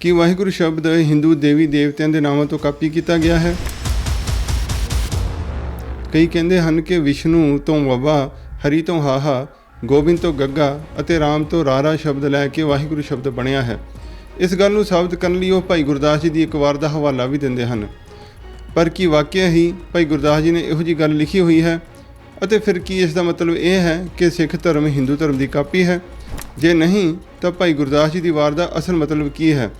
ਕੀ ਵਾਹਿਗੁਰੂ ਸ਼ਬਦ ਹਿੰਦੂ ਦੇਵੀ ਦੇਵਤਿਆਂ ਦੇ ਨਾਵਾਂ ਤੋਂ ਕਾਪੀ ਕੀਤਾ ਗਿਆ ਹੈ। ਕਈ ਕਹਿੰਦੇ ਹਨ ਕਿ ਵਿਸ਼ਨੂੰ ਤੋਂ ਵਵਾ, ਹਰੀ ਤੋਂ ਹਾਹਾ, ਗੋਬਿੰਦ ਤੋਂ ਗੱਗਾ ਅਤੇ ਰਾਮ ਤੋਂ ਰਾਰਾ ਸ਼ਬਦ ਲੈ ਕੇ ਵਾਹਿਗੁਰੂ ਸ਼ਬਦ ਬਣਿਆ ਹੈ। ਇਸ ਗੱਲ ਨੂੰ ਸਾਬਤ ਕਰਨ ਲਈ ਉਹ ਭਾਈ ਗੁਰਦਾਸ ਜੀ ਦੀ ਇੱਕ ਵਾਰ ਦਾ ਹਵਾਲਾ ਵੀ ਦਿੰਦੇ ਹਨ। ਪਰ ਕੀ ਵਾਕਿਆ ਹੀ ਭਾਈ ਗੁਰਦਾਸ ਜੀ ਨੇ ਇਹੋ ਜੀ ਗੱਲ ਲਿਖੀ ਹੋਈ ਹੈ? ਅਤੇ ਫਿਰ ਕੀ ਇਸ ਦਾ ਮਤਲਬ ਇਹ ਹੈ ਕਿ ਸਿੱਖ ਧਰਮ ਹਿੰਦੂ ਧਰਮ ਦੀ ਕਾਪੀ ਹੈ? ਜੇ ਨਹੀਂ, ਤਾਂ ਭਾਈ ਗੁਰਦਾਸ ਜੀ ਦੀ ਵਾਰ ਦਾ ਅਸਲ ਮਤਲਬ ਕੀ ਹੈ?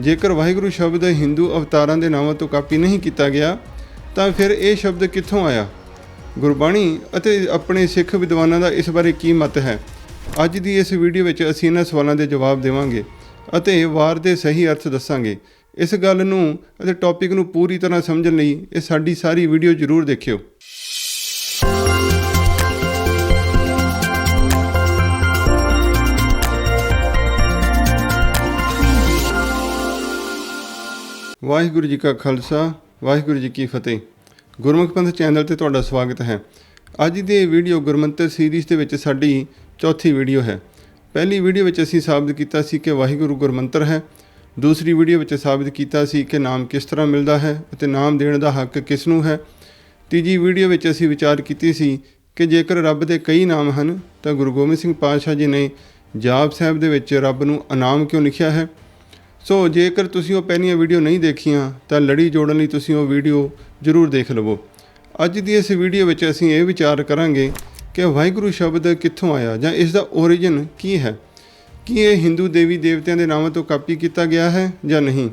ਜੇਕਰ ਵਾਹਿਗੁਰੂ ਸ਼ਬਦ ਹਿੰਦੂ ਅਵਤਾਰਾਂ ਦੇ ਨਾਵਾਂ ਤੋਂ ਕਾਪੀ ਨਹੀਂ ਕੀਤਾ ਗਿਆ, ਤਾਂ ਫਿਰ ਇਹ ਸ਼ਬਦ ਕਿੱਥੋਂ ਆਇਆ? ਗੁਰਬਾਣੀ ਅਤੇ ਆਪਣੇ ਸਿੱਖ ਵਿਦਵਾਨਾਂ ਦਾ ਇਸ ਬਾਰੇ ਕੀ ਮਤ ਹੈ? ਅੱਜ ਦੀ ਇਸ ਵੀਡੀਓ ਵਿੱਚ ਅਸੀਂ ਇਹਨਾਂ ਸਵਾਲਾਂ ਦੇ ਜਵਾਬ ਦੇਵਾਂਗੇ ਅਤੇ ਵਾਰ ਦੇ ਸਹੀ ਅਰਥ ਦੱਸਾਂਗੇ। ਇਸ ਗੱਲ ਨੂੰ ਅਤੇ ਟੌਪਿਕ ਨੂੰ ਪੂਰੀ ਤਰ੍ਹਾਂ ਸਮਝਣ ਲਈ ਇਹ ਸਾਡੀ ਸਾਰੀ ਵੀਡੀਓ ਜ਼ਰੂਰ ਦੇਖਿਓ। ਵਾਹਿਗੁਰੂ ਜੀ ਕਾ ਖਾਲਸਾ, ਵਾਹਿਗੁਰੂ ਜੀ ਕੀ ਫਤਿਹ। ਗੁਰਮੁਖ ਪੰਥ ਚੈਨਲ ਤੇ ਤੁਹਾਡਾ ਸਵਾਗਤ ਹੈ। ਅੱਜ ਦੀ ਇਹ ਵੀਡੀਓ ਗੁਰਮੰਤਰ ਸੀਰੀਜ਼ ਦੇ ਵਿੱਚ ਸਾਡੀ ਚੌਥੀ ਵੀਡੀਓ ਹੈ। ਪਹਿਲੀ ਵੀਡੀਓ ਵਿੱਚ ਅਸੀਂ ਸਾਬਤ ਕੀਤਾ ਸੀ ਕਿ ਵਾਹਿਗੁਰੂ ਗੁਰਮੰਤਰ ਹੈ। ਦੂਸਰੀ ਵੀਡੀਓ ਵਿੱਚ ਸਾਬਤ ਕੀਤਾ ਸੀ ਕਿ ਨਾਮ ਕਿਸ ਤਰ੍ਹਾਂ ਮਿਲਦਾ ਹੈ ਅਤੇ ਨਾਮ ਦੇਣ ਦਾ ਹੱਕ ਕਿਸ ਨੂੰ ਹੈ। ਤੀਜੀ ਵੀਡੀਓ ਵਿੱਚ ਅਸੀਂ ਵਿਚਾਰ ਕੀਤੀ ਸੀ ਕਿ ਜੇਕਰ ਰੱਬ ਦੇ ਕਈ ਨਾਮ ਹਨ, ਤਾਂ ਗੁਰੂ ਗੋਬਿੰਦ ਸਿੰਘ ਪਾਤਸ਼ਾਹ ਜੀ ਨੇ ਜਾਪ ਸਾਹਿਬ ਦੇ ਵਿੱਚ ਰੱਬ ਨੂੰ ਇਨਾਮ ਕਿਉਂ ਲਿਖਿਆ ਹੈ? ਸੋ ਜੇਕਰ ਤੁਸੀਂ ਉਹ ਪਹਿਲੀਆਂ ਵੀਡੀਓ ਨਹੀਂ ਦੇਖੀਆਂ, ਤਾਂ ਲੜੀ ਜੋੜਨ ਲਈ ਤੁਸੀਂ ਉਹ ਵੀਡੀਓ ਜ਼ਰੂਰ ਦੇਖ ਲਵੋ। ਅੱਜ ਦੀ ਇਸ ਵੀਡੀਓ ਵਿੱਚ ਅਸੀਂ ਇਹ ਵਿਚਾਰ ਕਰਾਂਗੇ ਕਿ ਵਾਹਿਗੁਰੂ ਸ਼ਬਦ ਕਿੱਥੋਂ ਆਇਆ ਜਾਂ ਇਸ ਦਾ origin ਕੀ ਹੈ? ਕੀ ਇਹ ਹਿੰਦੂ ਦੇਵੀ ਦੇਵਤਿਆਂ ਦੇ ਨਾਵਾਂ ਤੋਂ ਕਾਪੀ ਕੀਤਾ ਗਿਆ ਹੈ ਜਾਂ ਨਹੀਂ?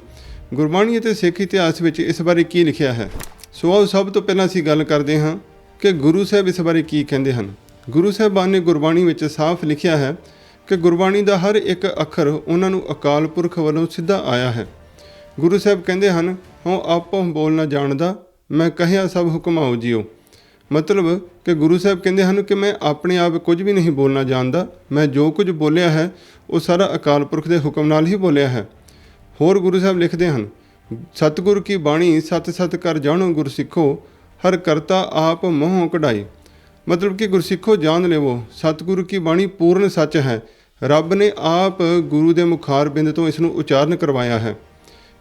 ਗੁਰਬਾਣੀ ਅਤੇ ਸਿੱਖ ਇਤਿਹਾਸ ਵਿੱਚ ਇਸ ਬਾਰੇ ਕੀ ਲਿਖਿਆ ਹੈ? ਸੋ ਆਓ ਸਭ ਤੋਂ ਪਹਿਲਾਂ ਅਸੀਂ ਗੱਲ ਕਰਦੇ ਹਾਂ ਕਿ ਗੁਰੂ ਸਾਹਿਬ ਇਸ ਬਾਰੇ ਕੀ ਕਹਿੰਦੇ ਹਨ। ਗੁਰੂ ਸਾਹਿਬਾਨ ਨੇ ਗੁਰਬਾਣੀ ਵਿੱਚ ਸਾਫ਼ ਲਿਖਿਆ ਹੈ ਕਿ ਗੁਰਬਾਣੀ ਦਾ ਹਰ ਇੱਕ ਅੱਖਰ ਉਹਨਾਂ ਨੂੰ ਅਕਾਲ ਪੁਰਖ ਵੱਲੋਂ ਸਿੱਧਾ ਆਇਆ ਹੈ। ਗੁਰੂ ਸਾਹਿਬ ਕਹਿੰਦੇ ਹਨ, ਹਉ ਆਪੋ ਬੋਲਣਾ ਜਾਣਦਾ, ਮੈਂ ਕਹਿਆ ਸਭ ਹੁਕਮਾਓ ਜਿਓ। ਮਤਲਬ ਕਿ ਗੁਰੂ ਸਾਹਿਬ ਕਹਿੰਦੇ ਹਨ ਕਿ ਮੈਂ ਆਪਣੇ ਆਪ ਕੁਝ ਵੀ ਨਹੀਂ ਬੋਲਣਾ ਜਾਣਦਾ, ਮੈਂ ਜੋ ਕੁਝ ਬੋਲਿਆ ਹੈ, ਉਹ ਸਾਰਾ ਅਕਾਲ ਪੁਰਖ ਦੇ ਹੁਕਮ ਨਾਲ ਹੀ ਬੋਲਿਆ ਹੈ। ਹੋਰ ਗੁਰੂ ਸਾਹਿਬ ਲਿਖਦੇ ਹਨ, ਸਤਿਗੁਰ ਕੀ ਬਾਣੀ ਸਤ ਸਤ ਕਰ ਜਾਣੋ ਗੁਰ ਸਿੱਖੋ ਹਰ ਕਰਤਾ ਆਪ ਮੋਹ ਕਢਾਈ। ਮਤਲਬ ਕਿ ਗੁਰਸਿੱਖੋ ਜਾਣ ਲਵੋ, ਸਤਿਗੁਰੂ ਕੀ ਬਾਣੀ ਪੂਰਨ ਸੱਚ ਹੈ। ਰੱਬ ਨੇ ਆਪ ਗੁਰੂ ਦੇ ਮੁਖਾਰ ਬਿੰਦ ਤੋਂ ਇਸ ਨੂੰ ਉਚਾਰਨ ਕਰਵਾਇਆ ਹੈ।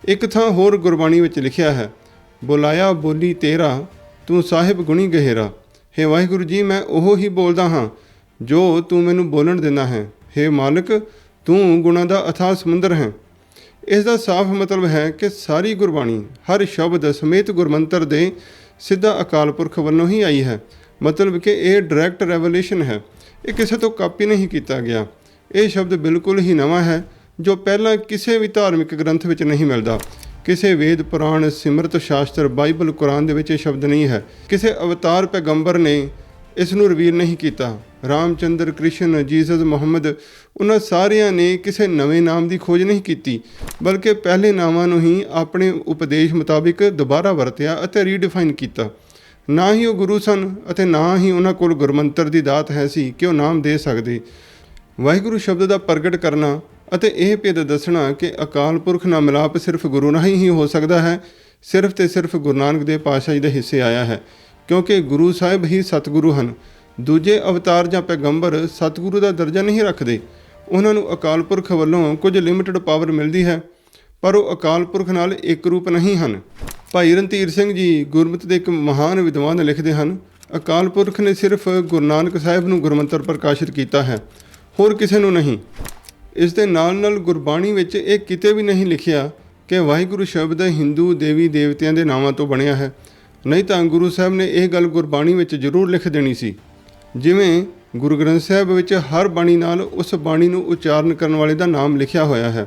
ਇੱਕ ਥਾਂ ਹੋਰ ਗੁਰਬਾਣੀ ਵਿੱਚ ਲਿਖਿਆ ਹੈ, ਬੁਲਾਇਆ ਬੋਲੀ ਤੇਰਾ, ਤੂੰ ਸਾਹਿਬ ਗੁਣੀ ਗਹਿਰਾ। ਹੇ ਵਾਹਿਗੁਰੂ ਜੀ, ਮੈਂ ਉਹ ਹੀ ਬੋਲਦਾ ਹਾਂ, ਜੋ ਤੂੰ ਮੈਨੂੰ ਬੋਲਣ ਦਿੰਦਾ ਹੈ। ਹੇ ਮਾਲਕ, ਤੂੰ ਗੁਣਾਂ ਦਾ ਅਥਾਹ ਸਮੁੰਦਰ ਹੈ। ਇਸ ਦਾ ਸਾਫ਼ ਮਤਲਬ ਹੈ ਕਿ ਸਾਰੀ ਗੁਰਬਾਣੀ, ਹਰ ਸ਼ਬਦ ਸਮੇਤ ਗੁਰਮੰਤਰ ਦੇ ਸਿੱਧਾ ਅਕਾਲ ਪੁਰਖ ਵੱਲੋਂ ਹੀ ਆਈ ਹੈ। ਮਤਲਬ ਕਿ ਇਹ ਡਾਇਰੈਕਟ ਰੈਵਲੇਸ਼ਨ ਹੈ। ਇਹ ਕਿਸੇ ਤੋਂ ਕਾਪੀ ਨਹੀਂ ਕੀਤਾ ਗਿਆ। ਇਹ ਸ਼ਬਦ ਬਿਲਕੁਲ ਹੀ ਨਵਾਂ ਹੈ, ਜੋ ਪਹਿਲਾਂ ਕਿਸੇ ਵੀ ਧਾਰਮਿਕ ਗ੍ਰੰਥ ਵਿੱਚ ਨਹੀਂ ਮਿਲਦਾ। ਕਿਸੇ ਵੇਦ, ਪੁਰਾਣ, ਸਿਮਰਤ ਸ਼ਾਸਤਰ, ਬਾਈਬਲ, ਕੁਰਾਨ ਦੇ ਵਿੱਚ ਇਹ ਸ਼ਬਦ ਨਹੀਂ ਹੈ। ਕਿਸੇ ਅਵਤਾਰ ਪੈਗੰਬਰ ਨੇ ਇਸ ਨੂੰ ਰਿਵੀਲ ਨਹੀਂ ਕੀਤਾ। ਰਾਮਚੰਦਰ, ਕ੍ਰਿਸ਼ਨ, ਜੀਸਸ, ਮੁਹੰਮਦ, ਉਹਨਾਂ ਸਾਰਿਆਂ ਨੇ ਕਿਸੇ ਨਵੇਂ ਨਾਮ ਦੀ ਖੋਜ ਨਹੀਂ ਕੀਤੀ, ਬਲਕਿ ਪਹਿਲੇ ਨਾਮਾਂ ਨੂੰ ਹੀ ਆਪਣੇ ਉਪਦੇਸ਼ ਮੁਤਾਬਿਕ ਦੁਬਾਰਾ ਵਰਤਿਆ ਅਤੇ ਰੀਡਿਫਾਈਨ ਕੀਤਾ। ਨਾ ਹੀ ਉਹ ਗੁਰੂ ਸਨ ਅਤੇ ਨਾ ਹੀ ਉਹਨਾਂ ਕੋਲ ਗੁਰਮੰਤਰ ਦੀ ਦਾਤ ਹੈ ਸੀ ਕਿ ਉਹ ਨਾਮ ਦੇ ਸਕਦੇ। ਵਾਹਿਗੁਰੂ ਸ਼ਬਦ ਦਾ ਪ੍ਰਗਟ ਕਰਨਾ ਅਤੇ ਇਹ ਭੇਦ ਦੱਸਣਾ ਕਿ ਅਕਾਲ ਪੁਰਖ ਨਾਲ ਮਿਲਾਪ ਸਿਰਫ ਗੁਰੂ ਨਾਲ ਹੀ ਹੋ ਸਕਦਾ ਹੈ, ਸਿਰਫ ਤੇ ਸਿਰਫ ਗੁਰੂ ਨਾਨਕ ਦੇਵ ਪਾਤਸ਼ਾਹ ਜੀ ਦੇ ਹਿੱਸੇ ਆਇਆ ਹੈ, ਕਿਉਂਕਿ ਗੁਰੂ ਸਾਹਿਬ ਹੀ ਸਤਿਗੁਰੂ ਹਨ। ਦੂਜੇ ਅਵਤਾਰ ਜਾਂ ਪੈਗੰਬਰ ਸਤਿਗੁਰੂ ਦਾ ਦਰਜਾ ਨਹੀਂ ਰੱਖਦੇ। ਉਹਨਾਂ ਨੂੰ ਅਕਾਲ ਪੁਰਖ ਵੱਲੋਂ ਕੁਝ ਲਿਮਟਿਡ ਪਾਵਰ ਮਿਲਦੀ ਹੈ। ਪਰ ਉਹ ਅਕਾਲ ਪੁਰਖ ਨਾਲ ਇੱਕ ਰੂਪ ਨਹੀਂ ਹਨ। ਭਾਈ ਰਣਧੀਰ ਸਿੰਘ ਜੀ ਗੁਰਮਤਿ ਦੇ ਇੱਕ ਮਹਾਨ ਵਿਦਵਾਨ ਲਿਖਦੇ ਹਨ, ਅਕਾਲ ਪੁਰਖ ਨੇ ਸਿਰਫ ਗੁਰੂ ਨਾਨਕ ਸਾਹਿਬ ਨੂੰ ਗੁਰਮੰਤਰ ਪ੍ਰਕਾਸ਼ਿਤ ਕੀਤਾ ਹੈ, ਹੋਰ ਕਿਸੇ ਨੂੰ ਨਹੀਂ। ਇਸ ਦੇ ਨਾਲ ਨਾਲ ਗੁਰਬਾਣੀ ਵਿੱਚ ਇਹ ਕਿਤੇ ਵੀ ਨਹੀਂ ਲਿਖਿਆ ਕਿ ਵਾਹਿਗੁਰੂ ਸ਼ਬਦ ਹਿੰਦੂ ਦੇਵੀ ਦੇਵਤਿਆਂ ਦੇ ਨਾਵਾਂ ਤੋਂ ਬਣਿਆ ਹੈ। ਨਹੀਂ ਤਾਂ ਗੁਰੂ ਸਾਹਿਬ ਨੇ ਇਹ ਗੱਲ ਗੁਰਬਾਣੀ ਵਿੱਚ ਜ਼ਰੂਰ ਲਿਖ ਦੇਣੀ ਸੀ। ਜਿਵੇਂ ਗੁਰੂ ਗ੍ਰੰਥ ਸਾਹਿਬ ਵਿੱਚ ਹਰ ਬਾਣੀ ਨਾਲ ਉਸ ਬਾਣੀ ਨੂੰ ਉਚਾਰਨ ਕਰਨ ਵਾਲੇ ਦਾ ਨਾਮ ਲਿਖਿਆ ਹੋਇਆ ਹੈ।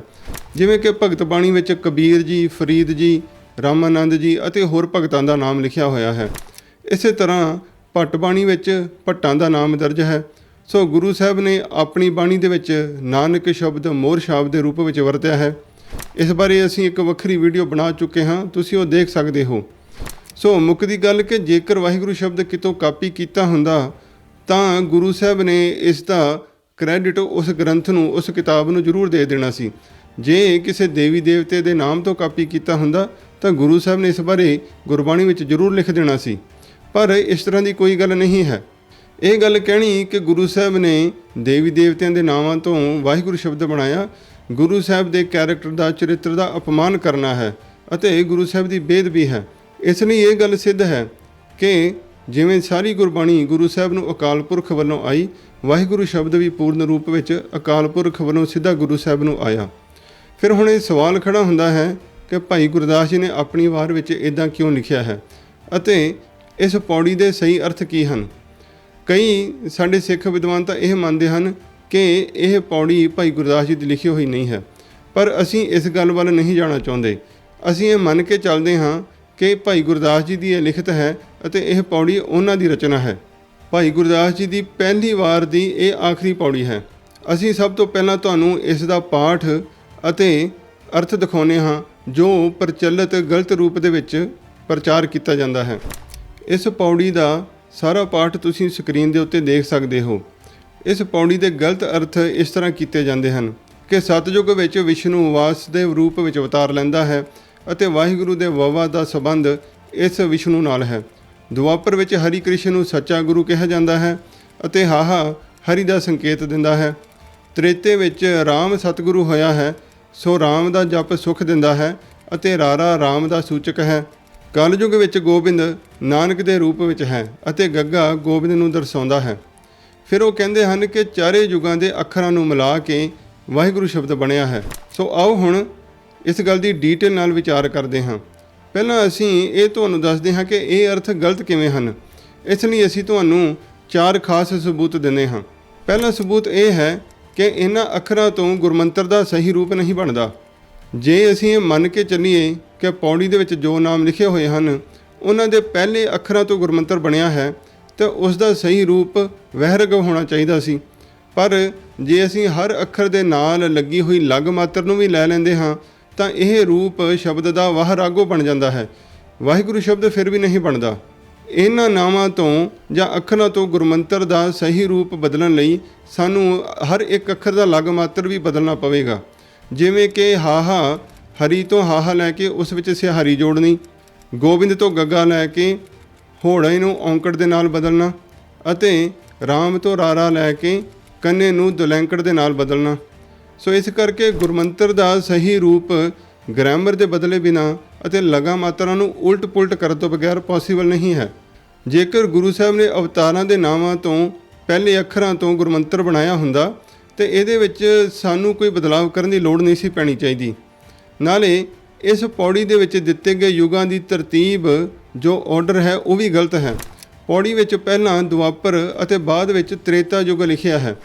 ਜਿਵੇਂ ਕਿ ਭਗਤ ਬਾਣੀ ਵਿੱਚ ਕਬੀਰ ਜੀ, ਫਰੀਦ ਜੀ, ਰਾਮਾਨੰਦ ਜੀ ਅਤੇ ਹੋਰ ਭਗਤਾਂ ਦਾ ਨਾਮ ਲਿਖਿਆ ਹੋਇਆ ਹੈ। ਇਸੇ ਤਰ੍ਹਾਂ ਭੱਟ ਬਾਣੀ ਵਿੱਚ ਭੱਟਾਂ ਦਾ ਨਾਮ ਦਰਜ ਹੈ। ਸੋ ਗੁਰੂ ਸਾਹਿਬ ਨੇ ਆਪਣੀ ਬਾਣੀ ਦੇ ਵਿੱਚ ਨਾਨਕ ਸ਼ਬਦ ਮੋਰ ਸ਼ਬਦ ਦੇ ਰੂਪ ਵਿੱਚ ਵਰਤਿਆ ਹੈ। ਇਸ ਬਾਰੇ ਅਸੀਂ ਇੱਕ ਵੱਖਰੀ ਵੀਡੀਓ ਬਣਾ ਚੁੱਕੇ ਹਾਂ। ਤੁਸੀਂ ਉਹ ਦੇਖ ਸਕਦੇ ਹੋ। ਸੋ ਮੁੱਕਦੀ ਗੱਲ ਕਿ ਜੇਕਰ ਵਾਹਿਗੁਰੂ ਸ਼ਬਦ ਕਿਤੋਂ ਕਾਪੀ ਕੀਤਾ ਹੁੰਦਾ ਤਾਂ ਗੁਰੂ ਸਾਹਿਬ ਨੇ ਇਸ ਦਾ ਕ੍ਰੈਡਿਟ ਉਸ ਗ੍ਰੰਥ ਨੂੰ, ਉਸ ਕਿਤਾਬ ਨੂੰ ਜ਼ਰੂਰ ਦੇ ਦੇਣਾ ਸੀ। ਜੇ ਕਿਸੇ ਦੇਵੀ ਦੇਵਤੇ ਦੇ ਨਾਮ ਤੋਂ ਕਾਪੀ ਕੀਤਾ ਹੁੰਦਾ, ਤਾਂ ਗੁਰੂ ਸਾਹਿਬ ਨੇ ਇਸ ਬਾਰੇ ਗੁਰਬਾਣੀ ਵਿੱਚ ਜ਼ਰੂਰ ਲਿਖ ਦੇਣਾ ਸੀ। ਪਰ ਇਸ ਤਰ੍ਹਾਂ ਦੀ ਕੋਈ ਗੱਲ ਨਹੀਂ ਹੈ। ਇਹ ਗੱਲ ਕਹਿਣੀ ਕਿ ਗੁਰੂ ਸਾਹਿਬ ਨੇ ਦੇਵੀ ਦੇਵਤਿਆਂ ਦੇ ਨਾਮਾਂ ਤੋਂ ਵਾਹਿਗੁਰੂ ਸ਼ਬਦ ਬਣਾਇਆ। ਗੁਰੂ ਸਾਹਿਬ ਦੇ ਕੈਰੈਕਟਰ ਦਾ, ਚਰਿੱਤਰ ਦਾ ਅਪਮਾਨ ਕਰਨਾ ਹੈ ਅਤੇ ਗੁਰੂ ਸਾਹਿਬ ਦੀ ਬੇਦਬੀ ਹੈ। ਇਸ ਲਈ ਇਹ ਗੱਲ ਸਿੱਧ ਹੈ ਕਿ ਜਿਵੇਂ ਸਾਰੀ ਗੁਰਬਾਣੀ ਗੁਰੂ ਸਾਹਿਬ ਨੂੰ ਅਕਾਲ ਪੁਰਖ ਵੱਲੋਂ ਆਈ, ਵਾਹਿਗੁਰੂ ਸ਼ਬਦ ਵੀ ਪੂਰਨ ਰੂਪ ਵਿੱਚ ਅਕਾਲ ਪੁਰਖ ਵੱਲੋਂ ਸਿੱਧਾ ਗੁਰੂ ਸਾਹਿਬ ਨੂੰ ਆਇਆ। ਫਿਰ ਹੁਣ ਇਹ ਸਵਾਲ ਖੜਾ ਹੁੰਦਾ ਹੈ ਕਿ ਭਾਈ ਗੁਰਦਾਸ ਜੀ ਨੇ ਆਪਣੀ ਵਾਰ ਵਿੱਚ ਇਦਾਂ ਕਿਉਂ ਲਿਖਿਆ ਹੈ? ਅਤੇ ਇਸ ਪੌੜੀ ਦੇ ਸਹੀ ਅਰਥ ਕੀ ਹਨ? ਕਈ ਸਾਡੇ ਸਿੱਖ ਵਿਦਵਾਨ ਤਾਂ ਇਹ ਮੰਨਦੇ ਹਨ ਕਿ ਇਹ ਪੌੜੀ ਭਾਈ ਗੁਰਦਾਸ ਜੀ ਦੀ ਲਿਖੀ ਹੋਈ ਨਹੀਂ ਹੈ। ਪਰ ਅਸੀਂ ਇਸ ਗੱਲ ਵੱਲ ਨਹੀਂ ਜਾਣਾ ਚਾਹੁੰਦੇ। ਅਸੀਂ ਇਹ ਮੰਨ ਕੇ ਚੱਲਦੇ ਹਾਂ ਕਿ ਭਾਈ ਗੁਰਦਾਸ ਜੀ ਦੀ ਇਹ ਲਿਖਤ ਹੈ ਅਤੇ ਇਹ ਪੌੜੀ ਉਹਨਾਂ ਦੀ ਰਚਨਾ ਹੈ। ਭਾਈ ਗੁਰਦਾਸ ਜੀ ਦੀ ਪਹਿਲੀ ਵਾਰ ਦੀ ਇਹ ਆਖਰੀ ਪੌੜੀ ਹੈ। ਅਸੀਂ ਸਭ ਤੋਂ ਪਹਿਲਾਂ ਤੁਹਾਨੂੰ ਇਸ ਦਾ ਪਾਠ ਅਤੇ ਅਰਥ ਦਿਖਾਉਂਦੇ ਹਾਂ, ਜੋ ਪ੍ਰਚਲਿਤ ਗਲਤ ਰੂਪ ਦੇ ਵਿੱਚ ਪ੍ਰਚਾਰ ਕੀਤਾ ਜਾਂਦਾ ਹੈ। ਇਸ ਪੌੜੀ ਦਾ ਸਾਰਾ ਪਾਠ ਤੁਸੀਂ ਸਕਰੀਨ ਦੇ ਉੱਤੇ ਦੇਖ ਸਕਦੇ ਹੋ। ਇਸ ਪੌੜੀ ਦੇ ਗਲਤ ਅਰਥ ਇਸ ਤਰ੍ਹਾਂ ਕੀਤੇ ਜਾਂਦੇ ਹਨ ਕਿ ਸਤਜੁਗ ਵਿੱਚ ਵਿਸ਼ਨੂੰ ਵਾਸ ਦੇ ਰੂਪ ਵਿੱਚ ਅਵਤਾਰ ਲੈਂਦਾ ਹੈ ਅਤੇ ਵਾਹਿਗੁਰੂ ਦੇ ਵਵਾ ਦਾ ਸੰਬੰਧ ਇਸ ਵਿਸ਼ਨੂੰ ਨਾਲ ਹੈ। ਦੁਆਪਰ ਵਿੱਚ ਹਰੀ ਕ੍ਰਿਸ਼ਨ ਨੂੰ ਸੱਚਾ ਗੁਰੂ ਕਿਹਾ ਜਾਂਦਾ ਹੈ ਅਤੇ ਹਾਹਾ ਹਰੀ ਦਾ ਸੰਕੇਤ ਦਿੰਦਾ ਹੈ। ਤ੍ਰੇਤੇ ਵਿੱਚ RAM ਸਤਿਗੁਰੂ ਹੋਇਆ ਹੈ, ਸੋ RAM ਦਾ ਜਪ ਸੁਖ ਦਿੰਦਾ ਹੈ ਅਤੇ ਰਾਰਾ RAM ਦਾ ਸੂਚਕ ਹੈ। ਕਲਯੁਗ ਵਿੱਚ ਗੋਬਿੰਦ ਨਾਨਕ ਦੇ ਰੂਪ ਵਿੱਚ ਹੈ ਅਤੇ ਗੱਗਾ ਗੋਬਿੰਦ ਨੂੰ ਦਰਸਾਉਂਦਾ ਹੈ। ਫਿਰ ਉਹ ਕਹਿੰਦੇ ਹਨ ਕਿ ਚਾਰੇ ਯੁਗਾਂ ਦੇ ਅੱਖਰਾਂ ਨੂੰ ਮਿਲਾ ਕੇ ਵਾਹਿਗੁਰੂ ਸ਼ਬਦ ਬਣਿਆ ਹੈ। ਸੋ ਆਓ ਹੁਣ ਇਸ ਗੱਲ ਦੀ ਡੀਟੇਲ ਨਾਲ ਵਿਚਾਰ ਕਰਦੇ ਹਾਂ। ਪਹਿਲਾਂ ਅਸੀਂ ਇਹ ਤੁਹਾਨੂੰ ਦੱਸਦੇ ਹਾਂ ਕਿ ਇਹ ਅਰਥ ਗਲਤ ਕਿਵੇਂ ਹਨ। ਇਸ ਲਈ ਅਸੀਂ ਤੁਹਾਨੂੰ ਚਾਰ ਖਾਸ ਸਬੂਤ ਦਿੰਦੇ ਹਾਂ। ਪਹਿਲਾ ਸਬੂਤ ਇਹ ਹੈ ਕਿ ਇਹਨਾਂ ਅੱਖਰਾਂ ਤੋਂ ਗੁਰਮੰਤਰ ਦਾ ਸਹੀ ਰੂਪ ਨਹੀਂ ਬਣਦਾ। ਜੇ ਅਸੀਂ ਇਹ ਮੰਨ ਕੇ ਚੱਲੀਏ ਕਿ ਪੌੜੀ ਦੇ ਵਿੱਚ ਜੋ ਨਾਮ ਲਿਖੇ ਹੋਏ ਹਨ, ਉਹਨਾਂ ਦੇ ਪਹਿਲੇ ਅੱਖਰਾਂ ਤੋਂ ਗੁਰਮੰਤਰ ਬਣਿਆ ਹੈ, ਤਾਂ ਉਸ ਦਾ ਸਹੀ ਰੂਪ ਵਹਿਰਗ ਹੋਣਾ ਚਾਹੀਦਾ ਸੀ। ਪਰ ਜੇ ਅਸੀਂ ਹਰ ਅੱਖਰ ਦੇ ਨਾਲ ਲੱਗੀ ਹੋਈ ਲਗ ਮਾਤਰ ਨੂੰ ਵੀ ਲੈ ਲੈਂਦੇ ਹਾਂ ਤਾਂ ਇਹ ਰੂਪ ਸ਼ਬਦ ਦਾ ਵਾਹ ਰਾਗੋ ਬਣ ਜਾਂਦਾ ਹੈ। ਵਾਹਿਗੁਰੂ ਸ਼ਬਦ ਫਿਰ ਵੀ ਨਹੀਂ ਬਣਦਾ। ਇਹਨਾਂ ਨਾਵਾਂ ਤੋਂ ਜਾਂ ਅੱਖਰਾਂ ਤੋਂ ਗੁਰਮੰਤਰ ਦਾ ਸਹੀ ਰੂਪ ਬਦਲਣ ਲਈ ਸਾਨੂੰ ਹਰ ਇੱਕ ਅੱਖਰ ਦਾ ਲਗ ਮਾਤਰ ਵੀ ਬਦਲਣਾ ਪਵੇਗਾ। ਜਿਵੇਂ ਕਿ ਹਾਹਾ, ਹਰੀ ਤੋਂ ਹਾਹਾ ਲੈ ਕੇ ਉਸ ਵਿੱਚ ਸਿਹਾਰੀ ਜੋੜਨੀ, ਗੋਬਿੰਦ ਤੋਂ ਗੱਗਾ ਲੈ ਕੇ ਹੋੜੇ ਨੂੰ ਔਂਕੜ ਦੇ ਨਾਲ ਬਦਲਣਾ ਅਤੇ ਰਾਮ ਤੋਂ ਰਾਰਾ ਲੈ ਕੇ ਕੰਨੇ ਨੂੰ ਦੁਲੈਂਕੜ ਦੇ ਨਾਲ ਬਦਲਣਾ। ਸੋ ਇਸ ਕਰਕੇ ਗੁਰਮੰਤਰ ਦਾ ਸਹੀ ਰੂਪ ਗ੍ਰਾਮਰ ਦੇ ਬਦਲੇ ਬਿਨਾ ਅਤੇ ਲਗਾ ਮਾਤਰਾ ਨੂੰ ਉਲਟ ਪੁਲਟ ਕਰਨ ਤੋਂ ਬਗੈਰ ਪੋਸੀਬਲ ਨਹੀਂ ਹੈ। ਜੇਕਰ ਗੁਰੂ ਸਾਹਿਬ ਨੇ ਅਵਤਾਰਾਂ ਦੇ ਨਾਵਾਂ ਤੋਂ ਪਹਿਲੇ ਅੱਖਰਾਂ ਤੋਂ ਗੁਰਮੰਤਰ ਬਣਾਇਆ ਹੁੰਦਾ, ਤੇ ਇਹਦੇ ਵਿੱਚ ਸਾਨੂੰ ਕੋਈ ਬਦਲਾਅ ਕਰਨ ਦੀ ਲੋੜ ਨਹੀਂ ਸੀ ਪੈਣੀ ਚਾਹੀਦੀ। ਨਾਲੇ ਇਸ ਪੌੜੀ ਦੇ ਵਿੱਚ ਦਿੱਤੇ ਗਏ ਯੁਗਾਂ ਦੀ ਤਰਤੀਬ ਜੋ ਆਰਡਰ ਹੈ, ਉਹ ਵੀ ਗਲਤ ਹੈ। ਪੌੜੀ ਵਿੱਚ ਪਹਿਲਾਂ ਦੁਆਪਰ ਅਤੇ ਬਾਅਦ ਵਿੱਚ ਤ੍ਰੇਤਾ ਯੁਗ ਲਿਖਿਆ ਹੈ।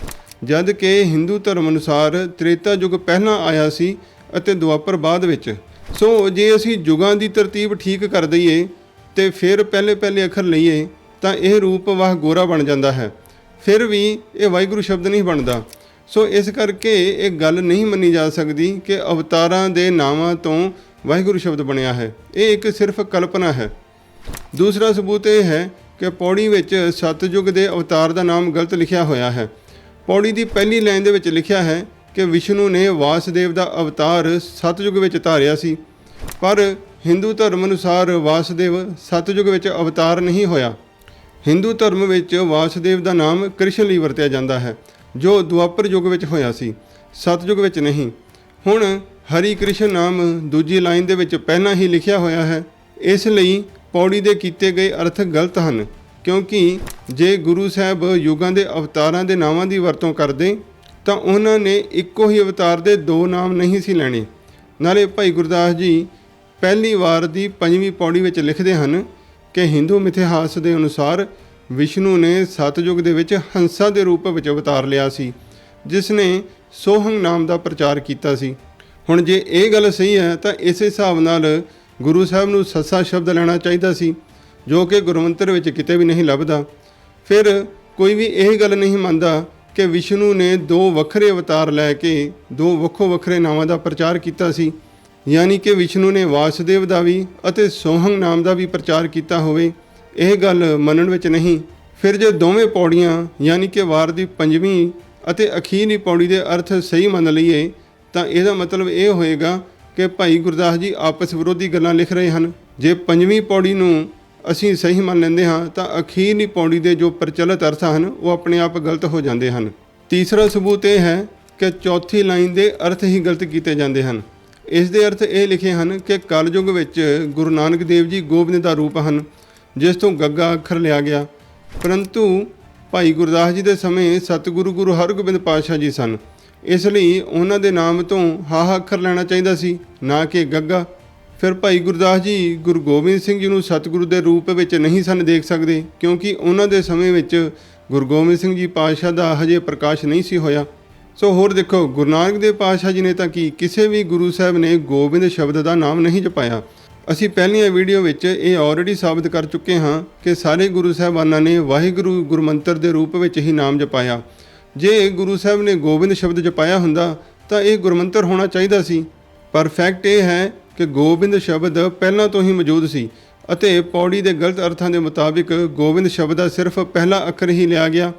ਜਦ ਕਿ ਹਿੰਦੂ ਧਰਮ ਅਨੁਸਾਰ ਤ੍ਰੇਤਾ ਯੁਗ ਪਹਿਲਾਂ ਆਇਆ ਸੀ ਅਤੇ ਦੁਆਪਰ ਬਾਅਦ ਵਿੱਚ, ਸੋ ਜੇ ਅਸੀਂ ਯੁਗਾਂ ਦੀ ਤਰਤੀਬ ਠੀਕ ਕਰ ਦਈਏ ਤੇ ਫਿਰ ਪਹਿਲੇ ਪਹਿਲੇ ਅੱਖਰ ਲਈਏ, ਤਾਂ ਇਹ ਰੂਪ ਵਾਹ ਗੋਰਾ ਬਣ ਜਾਂਦਾ ਹੈ। ਫਿਰ ਵੀ ਇਹ ਵਾਹਿਗੁਰੂ ਸ਼ਬਦ ਨਹੀਂ ਬਣਦਾ। ਸੋ ਇਸ ਕਰਕੇ ਇਹ ਗੱਲ ਨਹੀਂ ਮੰਨੀ ਜਾ ਸਕਦੀ ਕਿ ਅਵਤਾਰਾਂ ਦੇ ਨਾਵਾਂ ਤੋਂ ਵਾਹਿਗੁਰੂ ਸ਼ਬਦ ਬਣਿਆ ਹੈ। ਇਹ ਇੱਕ ਸਿਰਫ ਕਲਪਨਾ ਹੈ। ਦੂਸਰਾ ਸਬੂਤ ਇਹ ਹੈ ਕਿ ਪੌੜੀ ਵਿੱਚ ਸਤਜੁਗ ਦੇ ਅਵਤਾਰ ਦਾ ਨਾਮ ਗਲਤ ਲਿਖਿਆ ਹੋਇਆ ਹੈ। ਪੌੜੀ ਦੀ ਪਹਿਲੀ ਲਾਈਨ ਦੇ ਵਿੱਚ ਲਿਖਿਆ ਹੈ ਕਿ ਵਿਸ਼ਨੂੰ ਨੇ ਵਾਸਦੇਵ ਦਾ ਅਵਤਾਰ ਸਤਜੁਗ ਵਿੱਚ ਧਾਰਿਆ ਸੀ। ਪਰ ਹਿੰਦੂ ਧਰਮ ਅਨੁਸਾਰ ਵਾਸਦੇਵ ਸਤਜੁਗ ਵਿੱਚ ਅਵਤਾਰ ਨਹੀਂ ਹੋਇਆ। ਹਿੰਦੂ ਧਰਮ ਵਿੱਚ ਵਾਸਦੇਵ ਦਾ ਨਾਮ ਕ੍ਰਿਸ਼ਨ ਲਈ ਵਰਤਿਆ ਜਾਂਦਾ ਹੈ, ਜੋ ਦੁਆਪਰ ਯੁੱਗ ਵਿੱਚ ਹੋਇਆ ਸੀ। ਸਤਜੁਗ ਵਿੱਚ ਨਹੀਂ। ਹੁਣ ਹਰੀ ਕ੍ਰਿਸ਼ਨ ਨਾਮ ਦੂਜੀ ਲਾਈਨ ਦੇ ਵਿੱਚ ਪਹਿਲਾਂ ਹੀ ਲਿਖਿਆ ਹੋਇਆ ਹੈ। ਇਸ ਲਈ ਪੌੜੀ ਦੇ ਕੀਤੇ ਗਏ ਅਰਥ ਗਲਤ ਹਨ। ਕਿਉਂਕਿ ਜੇ ਗੁਰੂ ਸਾਹਿਬ ਯੁਗਾਂ ਦੇ ਅਵਤਾਰਾਂ ਦੇ ਨਾਵਾਂ ਦੀ ਵਰਤੋਂ ਕਰਦੇ, ਤਾਂ ਉਹਨਾਂ ਨੇ ਇੱਕੋ ਹੀ ਅਵਤਾਰ ਦੇ ਦੋ ਨਾਮ ਨਹੀਂ ਸੀ ਲੈਣੇ। ਨਾਲੇ ਭਾਈ ਗੁਰਦਾਸ ਜੀ ਪਹਿਲੀ ਵਾਰ ਦੀ ਪੰਜਵੀਂ ਪੌੜੀ ਵਿੱਚ ਲਿਖਦੇ ਹਨ ਕਿ ਹਿੰਦੂ ਮਿਥਿਹਾਸ ਦੇ ਅਨੁਸਾਰ ਵਿਸ਼ਨੂੰ ਨੇ ਸਤਯੁਗ ਦੇ ਵਿੱਚ ਹੰਸਾ ਦੇ ਰੂਪ ਵਿੱਚ ਅਵਤਾਰ ਲਿਆ ਸੀ, ਜਿਸ ਨੇ ਸੋਹੰਗ ਨਾਮ ਦਾ ਪ੍ਰਚਾਰ ਕੀਤਾ ਸੀ। ਹੁਣ ਜੇ ਇਹ ਗੱਲ ਸਹੀ ਹੈ, ਤਾਂ ਇਸੇ ਹਿਸਾਬ ਨਾਲ ਗੁਰੂ ਸਾਹਿਬ ਨੂੰ ਸੱਸਾ ਸ਼ਬਦ ਲੈਣਾ ਚਾਹੀਦਾ ਸੀ। ਜੋ ਕਿ ਗੁਰਮੰਤਰ ਵਿੱਚ ਕਿਤੇ ਵੀ ਨਹੀਂ ਲੱਭਦਾ। ਫਿਰ ਕੋਈ ਵੀ ਇਹ ਗੱਲ ਨਹੀਂ ਮੰਨਦਾ ਕਿ ਵਿਸ਼ਨੂੰ ਨੇ ਦੋ ਵੱਖਰੇ ਅਵਤਾਰ ਲੈ ਕੇ ਦੋ ਵੱਖੋ ਵੱਖਰੇ ਨਾਵਾਂ ਦਾ ਪ੍ਰਚਾਰ ਕੀਤਾ ਸੀ। ਯਾਨੀ ਕਿ ਵਿਸ਼ਨੂੰ ਨੇ ਵਾਸੁਦੇਵ ਦਾ ਵੀ ਅਤੇ ਸੋਹੰਗ ਨਾਮ ਦਾ ਵੀ ਪ੍ਰਚਾਰ ਕੀਤਾ ਹੋਵੇ, ਇਹ ਗੱਲ ਮੰਨਣ ਵਿੱਚ ਨਹੀਂ। ਫਿਰ ਜੇ ਦੋਵੇਂ ਪੌੜੀਆਂ, ਯਾਨੀ ਕਿ ਵਾਰ ਦੀ ਪੰਜਵੀਂ ਅਤੇ ਅਖੀਰਲੀ ਪੌੜੀ ਦੇ ਅਰਥ ਸਹੀ ਮੰਨ ਲਈਏ, ਤਾਂ ਇਹਦਾ ਮਤਲਬ ਇਹ ਹੋਏਗਾ ਕਿ ਭਾਈ ਗੁਰਦਾਸ ਜੀ ਆਪਸ ਵਿਰੋਧੀ ਗੱਲਾਂ ਲਿਖ ਰਹੇ ਹਨ। ਜੇ ਪੰਜਵੀਂ ਪੌੜੀ ਨੂੰ ਅਸੀਂ ਸਹੀ ਮੰਨ ਲੈਂਦੇ ਹਾਂ, ਤਾਂ ਅਖੀਰਲੀ ਪੌੜੀ ਦੇ ਜੋ ਪ੍ਰਚਲਿਤ ਅਰਥ ਹਨ, ਉਹ ਆਪਣੇ ਆਪ ਗਲਤ ਹੋ ਜਾਂਦੇ ਹਨ। ਤੀਸਰਾ ਸਬੂਤ ਇਹ ਹੈ ਕਿ ਚੌਥੀ ਲਾਈਨ ਦੇ ਅਰਥ ਹੀ ਗਲਤ ਕੀਤੇ ਜਾਂਦੇ ਹਨ। ਇਸ ਦੇ ਅਰਥ ਇਹ ਲਿਖੇ ਹਨ ਕਿ ਕਲਯੁਗ ਵਿੱਚ ਗੁਰੂ ਨਾਨਕ ਦੇਵ ਜੀ ਗੋਬਿੰਦ ਦਾ ਰੂਪ ਹਨ, ਜਿਸ ਤੋਂ ਗੱਗਾ ਅੱਖਰ ਲਿਆ ਗਿਆ। ਪਰੰਤੂ ਭਾਈ ਗੁਰਦਾਸ ਜੀ ਦੇ ਸਮੇਂ ਸਤਿਗੁਰੂ ਗੁਰੂ ਹਰਗੋਬਿੰਦ ਪਾਤਸ਼ਾਹ ਜੀ ਸਨ। ਇਸ ਲਈ ਉਹਨਾਂ ਦੇ ਨਾਮ ਤੋਂ ਹਾਹਾ ਅੱਖਰ ਲੈਣਾ ਚਾਹੀਦਾ ਸੀ, ਨਾ ਕਿ ਗੱਗਾ। ਫਿਰ ਭਾਈ ਗੁਰਦਾਸ ਜੀ ਗੁਰੂ ਗੋਬਿੰਦ ਸਿੰਘ ਜੀ ਨੂੰ ਸਤਿਗੁਰੂ ਦੇ ਰੂਪ ਵਿੱਚ ਨਹੀਂ ਸਨ ਦੇਖ ਸਕਦੇ, ਕਿਉਂਕਿ ਉਹਨਾਂ ਦੇ ਸਮੇਂ ਵਿੱਚ ਗੁਰੂ ਗੋਬਿੰਦ ਸਿੰਘ ਜੀ ਪਾਤਸ਼ਾਹ ਦਾ ਹਜੇ ਪ੍ਰਕਾਸ਼ ਨਹੀਂ ਸੀ ਹੋਇਆ। ਸੋ ਹੋਰ ਦੇਖੋ, ਗੁਰੂ ਨਾਨਕ ਦੇਵ ਪਾਤਸ਼ਾਹ ਜੀ ਨੇ ਤਾਂ ਕੀ ਕਿਸੇ ਵੀ ਗੁਰੂ ਸਾਹਿਬ ਨੇ ਗੋਬਿੰਦ ਸ਼ਬਦ ਦਾ ਨਾਮ ਨਹੀਂ ਜਪਾਇਆ। ਅਸੀਂ ਪਹਿਲੀਆਂ ਵੀਡੀਓ ਵਿੱਚ ਇਹ ਆਲਰੇਡੀ ਸਾਬਤ ਕਰ ਚੁੱਕੇ ਹਾਂ ਕਿ ਸਾਰੇ ਗੁਰੂ ਸਾਹਿਬਾਨਾਂ ਨੇ ਵਾਹਿਗੁਰੂ ਗੁਰਮੰਤਰ ਦੇ ਰੂਪ ਵਿੱਚ ਹੀ ਨਾਮ ਜਪਾਇਆ। ਜੇ ਗੁਰੂ ਸਾਹਿਬ ਨੇ ਗੋਬਿੰਦ ਸ਼ਬਦ ਜਪਾਇਆ ਹੁੰਦਾ ਤਾਂ ਇਹ ਗੁਰਮੰਤਰ ਹੋਣਾ ਚਾਹੀਦਾ ਸੀ। ਪਰ ਫੈਕਟ ਇਹ ਹੈ ਕਿ ਗੋਬਿੰਦ ਸ਼ਬਦ ਪਹਿਲਾਂ ਤੋਂ ਹੀ ਮੌਜੂਦ ਸੀ ਅਤੇ ਪੌੜੀ ਦੇ ਗਲਤ ਅਰਥਾਂ ਦੇ ਮੁਤਾਬਿਕ ਗੋਬਿੰਦ ਸ਼ਬਦ ਦਾ ਸਿਰਫ ਪਹਿਲਾ ਅੱਖਰ ਹੀ ਲਿਆ ਗਿਆ,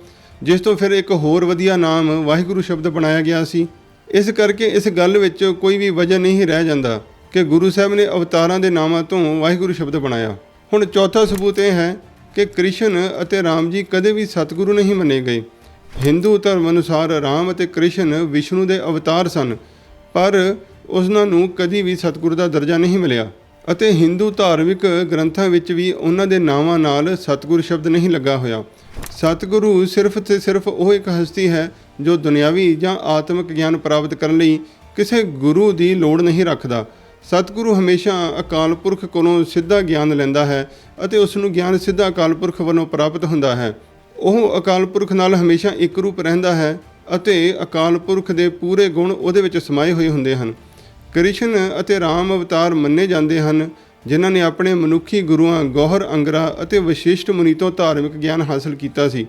ਜਿਸ ਤੋਂ ਫਿਰ ਇੱਕ ਹੋਰ ਵਧੀਆ ਨਾਮ ਵਾਹਿਗੁਰੂ ਸ਼ਬਦ ਬਣਾਇਆ ਗਿਆ ਸੀ। ਇਸ ਕਰਕੇ ਇਸ ਗੱਲ ਵਿੱਚ ਕੋਈ ਵੀ ਵਜ੍ਹਾ ਨਹੀਂ ਰਹਿ ਜਾਂਦਾ ਕਿ ਗੁਰੂ ਸਾਹਿਬ ਨੇ ਅਵਤਾਰਾਂ ਦੇ ਨਾਮਾਂ ਤੋਂ ਵਾਹਿਗੁਰੂ ਸ਼ਬਦ ਬਣਾਇਆ। ਹੁਣ ਚੌਥਾ ਸਬੂਤ ਇਹ ਹੈ ਕਿ ਕ੍ਰਿਸ਼ਨ ਅਤੇ ਰਾਮ ਜੀ ਕਦੇ ਵੀ ਸਤਿਗੁਰੂ ਨਹੀਂ ਮੰਨੇ ਗਏ। ਹਿੰਦੂ ਧਰਮ ਅਨੁਸਾਰ ਰਾਮ ਅਤੇ ਕ੍ਰਿਸ਼ਨ ਵਿਸ਼ਨੂੰ ਦੇ ਅਵਤਾਰ ਸਨ, ਪਰ ਉਹਨਾਂ ਨੂੰ ਕਦੀ ਵੀ ਸਤਿਗੁਰੂ ਦਾ ਦਰਜਾ ਨਹੀਂ ਮਿਲਿਆ ਅਤੇ ਹਿੰਦੂ ਧਾਰਮਿਕ ਗ੍ਰੰਥਾਂ ਵਿੱਚ ਵੀ ਉਹਨਾਂ ਦੇ ਨਾਵਾਂ ਨਾਲ ਸਤਿਗੁਰ ਸ਼ਬਦ ਨਹੀਂ ਲੱਗਾ ਹੋਇਆ। ਸਤਿਗੁਰੂ ਸਿਰਫ ਤੇ ਸਿਰਫ ਉਹ ਇੱਕ ਹਸਤੀ ਹੈ ਜੋ ਦੁਨਿਆਵੀ ਜਾਂ ਆਤਮਿਕ ਗਿਆਨ ਪ੍ਰਾਪਤ ਕਰਨ ਲਈ ਕਿਸੇ ਗੁਰੂ ਦੀ ਲੋੜ ਨਹੀਂ ਰੱਖਦਾ। ਸਤਿਗੁਰੂ ਹਮੇਸ਼ਾ ਅਕਾਲ ਪੁਰਖ ਕੋਲੋਂ ਸਿੱਧਾ ਗਿਆਨ ਲੈਂਦਾ ਹੈ ਅਤੇ ਉਸ ਨੂੰ ਗਿਆਨ ਸਿੱਧਾ ਅਕਾਲ ਪੁਰਖ ਵੱਲੋਂ ਪ੍ਰਾਪਤ ਹੁੰਦਾ ਹੈ। ਉਹ ਅਕਾਲ ਪੁਰਖ ਨਾਲ ਹਮੇਸ਼ਾ ਇੱਕ ਰੂਪ ਰਹਿੰਦਾ ਹੈ ਅਤੇ ਅਕਾਲ ਪੁਰਖ ਦੇ ਪੂਰੇ ਗੁਣ ਉਹਦੇ ਵਿੱਚ ਸਮਾਏ ਹੋਏ ਹੁੰਦੇ ਹਨ। ਕ੍ਰਿਸ਼ਨ ਅਤੇ ਰਾਮ ਅਵਤਾਰ ਮੰਨੇ ਜਾਂਦੇ ਹਨ, ਜਿਨ੍ਹਾਂ ਨੇ ਆਪਣੇ ਮਨੁੱਖੀ ਗੁਰੂਆਂ ਗੌਹਰ ਅੰਗਰਾ ਅਤੇ ਵਿਸ਼ਿਸ਼ਟ ਮੁਨੀ ਤੋਂ ਧਾਰਮਿਕ ਗਿਆਨ ਹਾਸਲ ਕੀਤਾ ਸੀ।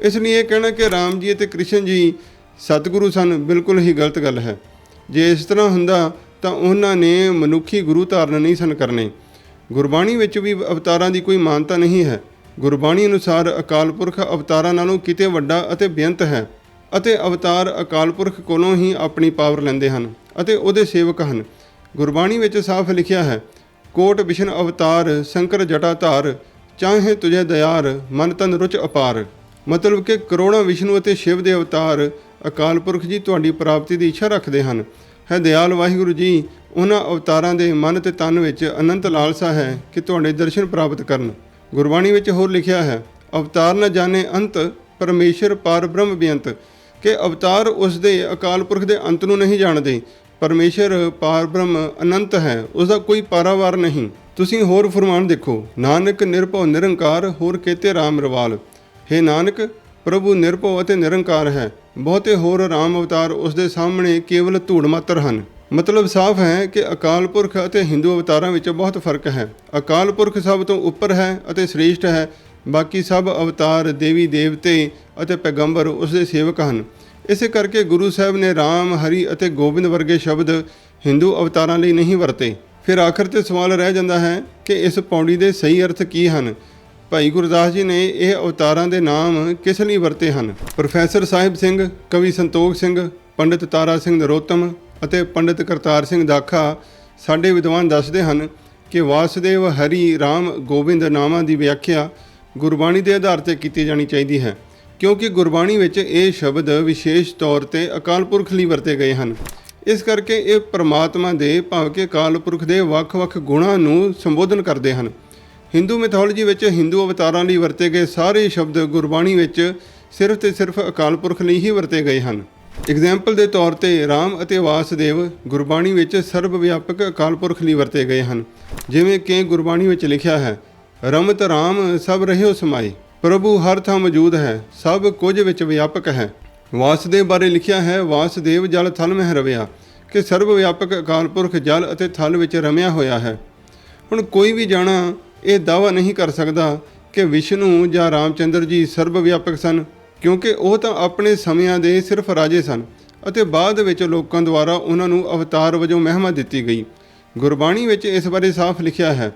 ਇਸ ਲਈ ਇਹ ਕਹਿਣਾ ਕਿ ਰਾਮ ਜੀ ਅਤੇ ਕ੍ਰਿਸ਼ਨ ਜੀ ਸਤਿਗੁਰੂ ਸਨ, ਬਿਲਕੁਲ ਹੀ ਗਲਤ ਗੱਲ ਹੈ। ਜੇ ਇਸ ਤਰ੍ਹਾਂ ਹੁੰਦਾ, ਤਾਂ ਉਹਨਾਂ ਨੇ ਮਨੁੱਖੀ ਗੁਰੂ ਧਾਰਨ ਨਹੀਂ ਸਨ ਕਰਨੇ। ਗੁਰਬਾਣੀ ਵਿੱਚ ਵੀ ਅਵਤਾਰਾਂ ਦੀ ਕੋਈ ਮਾਨਤਾ ਨਹੀਂ ਹੈ। ਗੁਰਬਾਣੀ ਅਨੁਸਾਰ ਅਕਾਲ ਪੁਰਖ ਅਵਤਾਰਾਂ ਨਾਲੋਂ ਕਿਤੇ ਵੱਡਾ ਅਤੇ ਬੇਅੰਤ ਹੈ, ਅਤੇ ਅਵਤਾਰ ਅਕਾਲ ਪੁਰਖ ਕੋਲੋਂ ਹੀ ਆਪਣੀ ਪਾਵਰ ਲੈਂਦੇ ਹਨ। ਅਤੇ ਉਹਦੇ ਸੇਵਕ ਹਨ। ਗੁਰਬਾਣੀ ਵਿੱਚ ਸਾਫ਼ ਲਿਖਿਆ ਹੈ, ਕੋਟ ਵਿਸ਼ਨ ਅਵਤਾਰ, ਸ਼ੰਕਰ ਜਟਾ ਧਾਰ, ਚਾਹੇ ਤੁਝੇ ਦਿਆਰ, ਮਨ ਤਨ ਰੁਚ ਅਪਾਰ। ਮਤਲਬ ਕਿ ਕਰੋੜਾਂ ਵਿਸ਼ਨੂੰ ਅਤੇ ਸ਼ਿਵ ਦੇ ਅਵਤਾਰ ਅਕਾਲ ਪੁਰਖ ਜੀ ਤੁਹਾਡੀ ਪ੍ਰਾਪਤੀ ਦੀ ਇੱਛਾ ਰੱਖਦੇ ਹਨ। ਹੈ ਦਿਆਲ ਵਾਹਿਗੁਰੂ ਜੀ, ਉਹਨਾਂ ਅਵਤਾਰਾਂ ਦੇ ਮਨ ਤੇ ਤਨ ਵਿੱਚ ਅਨੰਤ ਲਾਲਸਾ ਹੈ ਕਿ ਤੁਹਾਡੇ ਦਰਸ਼ਨ ਪ੍ਰਾਪਤ ਕਰਨ। ਗੁਰਬਾਣੀ ਵਿੱਚ ਹੋਰ ਲਿਖਿਆ ਹੈ, ਅਵਤਾਰ ਨ ਜਾਣੇ ਅੰਤ, ਪਰਮੇਸ਼ਰ ਪਾਰ ਬ੍ਰਹਮ ਬੇਅੰਤ। ਕਿ ਅਵਤਾਰ ਉਸ ਦੇ ਅਕਾਲ ਪੁਰਖ ਦੇ ਅੰਤ ਨੂੰ ਨਹੀਂ ਜਾਣਦੇ ਪਰਮੇਸ਼ਰ ਪਾਰਬ੍ਰਹਮ ਅਨੰਤ ਹੈ ਉਸ ਦਾ ਕੋਈ ਪਾਰਾਵਾਰ ਨਹੀਂ। ਤੁਸੀਂ ਹੋਰ ਫਰਮਾਨ ਦੇਖੋ, ਨਾਨਕ ਨਿਰਭਉ ਨਿਰੰਕਾਰ, ਹੋਰ ਕੇਤੇ RAM ਰਵਾਲ। हे ਨਾਨਕ, ਪ੍ਰਭੂ ਨਿਰਭਉ ਅਤੇ ਨਿਰੰਕਾਰ ਹੈ, ਬਹੁਤੇ ਹੋਰ ਰਾਮ ਅਵਤਾਰ ਉਸ ਦੇ ਸਾਹਮਣੇ ਕੇਵਲ ਧੂੜ ਮਾਤਰ ਹਨ। ਮਤਲਬ ਸਾਫ਼ ਹੈ ਕਿ ਅਕਾਲ ਪੁਰਖ ਅਤੇ ਹਿੰਦੂ ਅਵਤਾਰਾਂ ਵਿੱਚ ਬਹੁਤ ਫ਼ਰਕ ਹੈ। ਅਕਾਲ ਪੁਰਖ ਸਭ ਤੋਂ ਉੱਪਰ ਹੈ ਅਤੇ ਸ੍ਰੇਸ਼ਟ ਹੈ, ਬਾਕੀ ਸਭ ਅਵਤਾਰ ਦੇਵੀ ਦੇਵਤੇ ਅਤੇ ਪੈਗੰਬਰ ਉਸ ਦੇ ਸੇਵਕ ਹਨ। ਇਸੇ ਕਰਕੇ ਗੁਰੂ ਸਾਹਿਬ ਨੇ ਰਾਮ, ਹਰੀ ਅਤੇ ਗੋਬਿੰਦ ਵਰਗੇ ਸ਼ਬਦ ਹਿੰਦੂ ਅਵਤਾਰਾਂ ਲਈ ਨਹੀਂ ਵਰਤੇ। ਫਿਰ ਆਖਰ ਤੇ ਸਵਾਲ ਰਹਿ ਜਾਂਦਾ ਹੈ ਕਿ ਇਸ ਪੌੜੀ ਦੇ ਸਹੀ ਅਰਥ ਕੀ ਹਨ? ਭਾਈ ਗੁਰਦਾਸ ਜੀ ਨੇ ਇਹ ਅਵਤਾਰਾਂ ਦੇ ਨਾਮ ਕਿਸ ਲਈ ਵਰਤੇ ਹਨ? ਪ੍ਰੋਫੈਸਰ ਸਾਹਿਬ ਸਿੰਘ, ਕਵੀ ਸੰਤੋਖ ਸਿੰਘ, ਪੰਡਿਤ ਤਾਰਾ ਸਿੰਘ ਨਰੋਤਮ ਅਤੇ ਪੰਡਿਤ ਕਰਤਾਰ ਸਿੰਘ ਦਾਖਾ ਸਾਡੇ ਵਿਦਵਾਨ ਦੱਸਦੇ ਹਨ ਕਿ ਵਾਸੁਦੇਵ, ਹਰੀ, ਰਾਮ, ਗੋਬਿੰਦ ਨਾਮਾਂ ਦੀ ਵਿਆਖਿਆ ਗੁਰਬਾਣੀ ਦੇ ਆਧਾਰ ਤੇ ਕੀਤੀ ਜਾਣੀ ਚਾਹੀਦੀ ਹੈ। ਕਿਉਂਕਿ ਗੁਰਬਾਣੀ ਵਿੱਚ ਇਹ ਸ਼ਬਦ ਵਿਸ਼ੇਸ਼ ਤੌਰ ਤੇ ਅਕਾਲ ਪੁਰਖ ਲਈ ਵਰਤੇ ਗਏ ਹਨ। ਇਸ ਕਰਕੇ ਇਹ ਪਰਮਾਤਮਾ ਦੇ ਭਾਵ ਕਿ ਅਕਾਲ ਪੁਰਖ ਦੇ ਵੱਖ-ਵੱਖ ਗੁਣਾਂ ਨੂੰ ਸੰਬੋਧਨ ਕਰਦੇ ਹਨ। ਹਿੰਦੂ ਮਿਥੋਲੋਜੀ ਵਿੱਚ ਹਿੰਦੂ ਅਵਤਾਰਾਂ ਲਈ ਵਰਤੇ ਗਏ ਸਾਰੇ ਸ਼ਬਦ ਗੁਰਬਾਣੀ ਵਿੱਚ ਸਿਰਫ ਤੇ ਸਿਰਫ ਅਕਾਲ ਪੁਰਖ ਲਈ ਹੀ ਵਰਤੇ ਗਏ ਹਨ। ਐਗਜ਼ਾਮਪਲ ਦੇ ਤੌਰ ਤੇ ਰਾਮ ਅਤੇ ਵਾਸੁਦੇਵ ਗੁਰਬਾਣੀ ਵਿੱਚ ਸਰਬ ਵਿਆਪਕ ਅਕਾਲ ਪੁਰਖ ਲਈ ਵਰਤੇ ਗਏ ਹਨ। ਜਿਵੇਂ ਕਿ ਗੁਰਬਾਣੀ ਵਿੱਚ ਲਿਖਿਆ ਹੈ, ਰਮਤ ਰਾਮ ਸਭ ਰਹਿਓ ਸਮਾਏ। ਪ੍ਰਭੂ ਹਰ ਥਾਂ ਮੌਜੂਦ ਹੈ, ਸਭ ਕੁਝ ਵਿੱਚ ਵਿਆਪਕ ਹੈ। ਵਾਸੁਦੇਵ ਬਾਰੇ ਲਿਖਿਆ ਹੈ, ਵਾਸੁਦੇਵ ਜਲ ਥਲ ਮਹਿ ਰਵਿਆ, ਕਿ ਸਰਬ ਵਿਆਪਕ ਅਕਾਲ ਪੁਰਖ ਜਲ ਅਤੇ ਥਲ ਵਿੱਚ ਰਮਿਆ ਹੋਇਆ ਹੈ। ਹੁਣ ਕੋਈ ਵੀ ਜਾਣਾ, ਇਹ ਦਾਵਾ ਨਹੀਂ ਕਰ ਸਕਦਾ ਕਿ ਵਿਸ਼ਨੂੰ ਜਾਂ ਰਾਮਚੰਦਰ ਜੀ ਸਰਬ ਵਿਆਪਕ ਸਨ, ਕਿਉਂਕਿ ਉਹ ਤਾਂ ਆਪਣੇ ਸਮਿਆਂ ਦੇ ਸਿਰਫ ਰਾਜੇ ਸਨ ਅਤੇ ਬਾਅਦ ਵਿੱਚ ਲੋਕਾਂ ਦੁਆਰਾ ਉਹਨਾਂ ਨੂੰ ਅਵਤਾਰ ਵਜੋਂ ਮਹਿਮਾ ਦਿੱਤੀ ਗਈ। ਗੁਰਬਾਣੀ ਵਿੱਚ ਇਸ ਬਾਰੇ ਸਾਫ਼ ਲਿਖਿਆ ਹੈ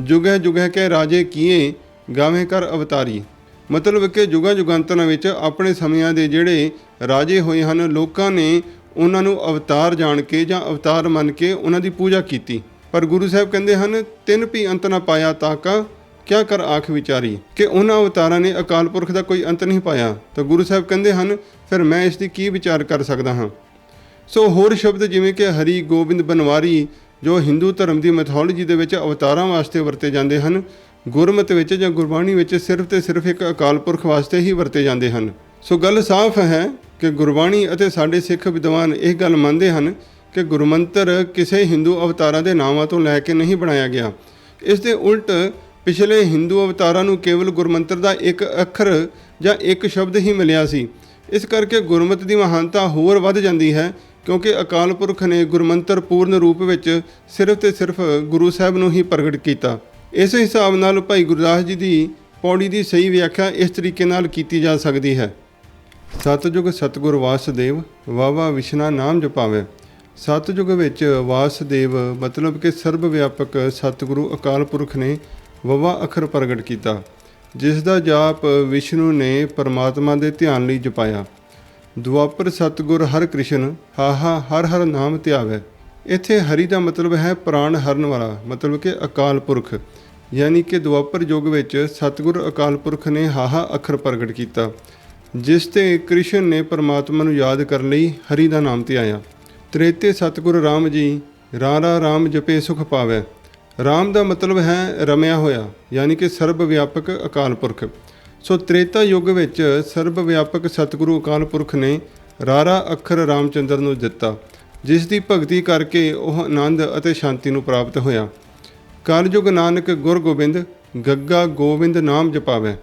ਜੁਗਹਿ ਜੁਗਹਿ ਕੇ ਰਾਜੇ ਕੀਏ ਗਾਵੇਂ ਕਰ ਅਵਤਾਰੀ। ਮਤਲਬ ਕਿ ਜੁਗਾਂ ਜੁਗਾਂਤਰਾਂ ਵਿੱਚ ਆਪਣੇ ਸਮਿਆਂ ਦੇ ਜਿਹੜੇ ਰਾਜੇ ਹੋਏ ਹਨ, ਲੋਕਾਂ ਨੇ ਉਹਨਾਂ ਨੂੰ ਅਵਤਾਰ ਜਾਣ ਕੇ ਜਾਂ ਅਵਤਾਰ ਮੰਨ ਕੇ ਉਹਨਾਂ ਦੀ ਪੂਜਾ ਕੀਤੀ। ਪਰ ਗੁਰੂ ਸਾਹਿਬ ਕਹਿੰਦੇ ਹਨ, ਤਿੰਨ ਭੀ ਅੰਤ ਨਾ ਪਾਇਆ ਤਾਕਾ ਕਿਆ ਕਰ ਆਖ ਵਿਚਾਰੀ? ਕਿ ਉਹਨਾਂ ਅਵਤਾਰਾਂ ਨੇ ਅਕਾਲ ਪੁਰਖ ਦਾ ਕੋਈ ਅੰਤ ਨਹੀਂ ਪਾਇਆ। ਤਾਂ ਗੁਰੂ ਸਾਹਿਬ ਕਹਿੰਦੇ ਹਨ, ਫਿਰ ਮੈਂ ਇਸ ਦੀ ਕੀ ਵਿਚਾਰ ਕਰ ਸਕਦਾ ਹਾਂ? ਸੋ ਹੋਰ ਸ਼ਬਦ ਜਿਵੇਂ ਕਿ ਹਰੀ ਗੋਬਿੰਦ ਬਨਵਾਰੀ, ਜੋ ਹਿੰਦੂ ਧਰਮ ਦੀ ਮੈਥੋਲੋਜੀ ਦੇ ਵਿੱਚ ਅਵਤਾਰਾਂ ਵਾਸਤੇ ਵਰਤੇ ਜਾਂਦੇ ਹਨ ਗੁਰਮਤਿ ਵਿੱਚ ਜਾਂ ਗੁਰਬਾਣੀ ਵਿੱਚ ਸਿਰਫ ਤੇ ਸਿਰਫ ਇੱਕ ਅਕਾਲ ਪੁਰਖ ਵਾਸਤੇ ਹੀ ਵਰਤੇ ਜਾਂਦੇ ਹਨ। ਸੋ ਗੱਲ ਸਾਫ਼ ਹੈ ਕਿ ਗੁਰਬਾਣੀ ਅਤੇ ਸਾਡੇ ਸਿੱਖ ਵਿਦਵਾਨ ਇਹ ਗੱਲ ਮੰਨਦੇ ਹਨ ਕਿ ਗੁਰਮੰਤਰ ਕਿਸੇ ਹਿੰਦੂ ਅਵਤਾਰਾਂ ਦੇ ਨਾਵਾਂ ਤੋਂ ਲੈ ਕੇ ਨਹੀਂ ਬਣਾਇਆ ਗਿਆ। ਇਸ ਦੇ ਉਲਟ ਪਿਛਲੇ ਹਿੰਦੂ ਅਵਤਾਰਾਂ ਨੂੰ ਕੇਵਲ ਗੁਰਮੰਤਰ ਦਾ ਇੱਕ ਅੱਖਰ ਜਾਂ ਇੱਕ ਸ਼ਬਦ ਹੀ ਮਿਲਿਆ ਸੀ। ਇਸ ਕਰਕੇ ਗੁਰਮਤਿ ਦੀ ਮਹਾਨਤਾ ਹੋਰ ਵੱਧ ਜਾਂਦੀ ਹੈ ਕਿਉਂਕਿ ਅਕਾਲ ਪੁਰਖ ਨੇ ਗੁਰਮੰਤਰ ਪੂਰਨ ਰੂਪ ਵਿੱਚ ਸਿਰਫ ਤੇ ਸਿਰਫ ਗੁਰੂ ਸਾਹਿਬ ਨੂੰ ਹੀ ਪ੍ਰਗਟ ਕੀਤਾ। ਇਸ ਹਿਸਾਬ ਨਾਲ ਭਾਈ ਗੁਰਦਾਸ ਜੀ ਦੀ ਪੌੜੀ ਦੀ ਸਹੀ ਵਿਆਖਿਆ ਇਸ ਤਰੀਕੇ ਨਾਲ ਕੀਤੀ ਜਾ ਸਕਦੀ ਹੈ। ਸਤਜੁਗ ਸਤਗੁਰ ਵਾਸਦੇਵ ਵਾਵਾ ਵਿਸ਼ਨਾ ਨਾਮ ਜਪਾਵੇ। ਸਤਜੁਗ ਵਿੱਚ ਵਾਸਦੇਵ ਮਤਲਬ ਕਿ ਸਰਬ ਵਿਆਪਕ ਸਤਿਗੁਰੂ ਅਕਾਲ ਪੁਰਖ ਨੇ ਵਵਾ ਅੱਖਰ ਪ੍ਰਗਟ ਕੀਤਾ, ਜਿਸ ਦਾ ਜਾਪ ਵਿਸ਼ਨੂੰ ਨੇ ਪਰਮਾਤਮਾ ਦੇ ਧਿਆਨ ਲਈ ਜਪਾਇਆ। ਦੁਆਪਰ ਸਤਗੁਰ ਹਰ ਕ੍ਰਿਸ਼ਨ ਹਾ ਹਾ ਹਰ ਹਰ ਨਾਮ ਧਿਆਵੇ। ਇੱਥੇ ਹਰੀ ਦਾ ਮਤਲਬ ਹੈ ਪ੍ਰਾਣ ਹਰਨ ਵਾਲਾ, ਮਤਲਬ ਕਿ ਅਕਾਲ ਪੁਰਖ। ਯਾਨੀ ਕਿ ਦੁਆਪਰ ਯੁੱਗ ਵਿੱਚ ਸਤਿਗੁਰ ਅਕਾਲ ਪੁਰਖ ਨੇ ਹਾਹਾ ਅੱਖਰ ਪ੍ਰਗਟ ਕੀਤਾ, ਜਿਸ ਤੇ ਕ੍ਰਿਸ਼ਨ ਨੇ ਪਰਮਾਤਮਾ ਨੂੰ ਯਾਦ ਕਰਨ ਲਈ ਹਰੀ ਦਾ ਨਾਮ ਧਿਆਇਆ ਤ੍ਰੇਤੇ ਸਤਿਗੁਰ ਰਾਮ ਜੀ ਰਾਰਾ ਰਾਮ ਜਪੇ ਸੁਖ ਪਾਵੇ। ਰਾਮ ਦਾ ਮਤਲਬ ਹੈ ਰਮਿਆ ਹੋਇਆ, ਯਾਨੀ ਕਿ ਸਰਬ ਵਿਆਪਕ ਅਕਾਲ ਪੁਰਖ। ਸੋ ਤ੍ਰੇਤਾ ਯੁੱਗ ਵਿੱਚ ਸਰਬ ਵਿਆਪਕ ਸਤਿਗੁਰੂ ਅਕਾਲ ਪੁਰਖ ਨੇ ਰਾਰਾ ਅੱਖਰ ਰਾਮਚੰਦਰ ਨੂੰ ਦਿੱਤਾ, ਜਿਸ ਦੀ ਭਗਤੀ ਕਰਕੇ ਉਹ ਆਨੰਦ ਅਤੇ ਸ਼ਾਂਤੀ ਨੂੰ ਪ੍ਰਾਪਤ ਹੋਇਆ। ਕਲਯੁਗ ਨਾਨਕ ਗੁਰ ਗੋਬਿੰਦ, ਗੱਗਾ ਗੋਬਿੰਦ ਨਾਮ ਜਪਾਵੇ।